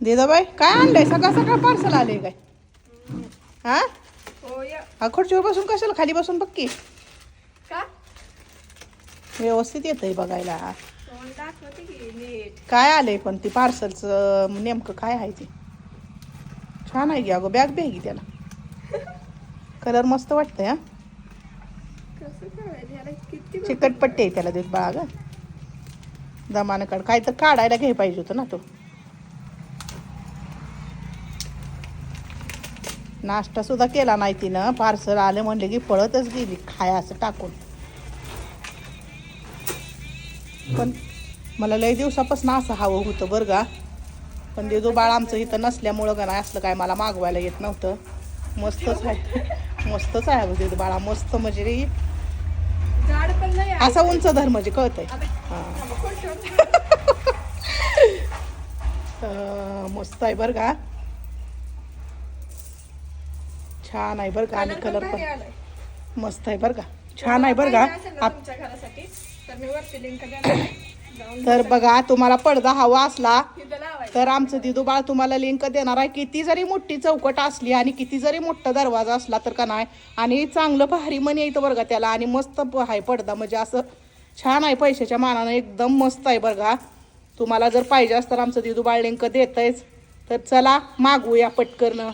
बाई काय आणलंय? सकाळ सकाळ पार्सल आले काय? हा? हो खुर्चीवर बसून कशाला खाली बसून बघ की. का? व्यवस्थित बघायला. दाखवते की नीट? काय आलंय पण ती पार्सलचं नेमकं काय आहे ते? छान आहे की अगं बॅग बॅगी त्याला. कलर मस्त वाटतंय हा. चिकटपट्टी आहे त्याला देत बाळा ग. दमानं काढ काय तर काढायला घे पाहिजे होतं ना तो. नाश्ता सुद्धा केला नाही तिनं. पार्सल आलं म्हणले की पळतच गेली. खाया असं टाकून. पण मला लय दिवसापासून असं हवं होतं बरं का. पण ते जो बाळ आमचं इथं नसल्यामुळं का नाही असलं काय मला मागवायला येत नव्हतं. मस्तच आहे. मस्तच आहे अगं ते बाळा. मस्त म्हणजे रे. आहे. असा उंच धर म्हणजे कळतंय. हा. खुर्चीवर. अं, मस्त आहे बरं का. छान आहे बरं का आणि कलर पण. छान आहे बरं का. छान आहे बरं का. आप- तुमच्या घरासाठी तर मी वरती लिंक देणार जाऊन तर बघा तुम्हाला पडदा हवा असला तिथं लावायचं. तर आमचं दिदू बाळ तुम्हाला लिंक देणार आहे. किती जरी मोठी चौकट असली आणि किती जरी मोठा दरवाजा असला तर का नाही. आणि चांगलं भारी मनी येतं बरं का त्याला. आणि मस्त प- आहे पडदा. म्हणजे असं छान आहे पैशाच्या मानानं. एकदम मस्त आहे बरं का. तुम्हाला जर पाहिजे असतं तर आमचं दिदू बाळ लिंक देतंयच. तर चला मागवूया पटकरनं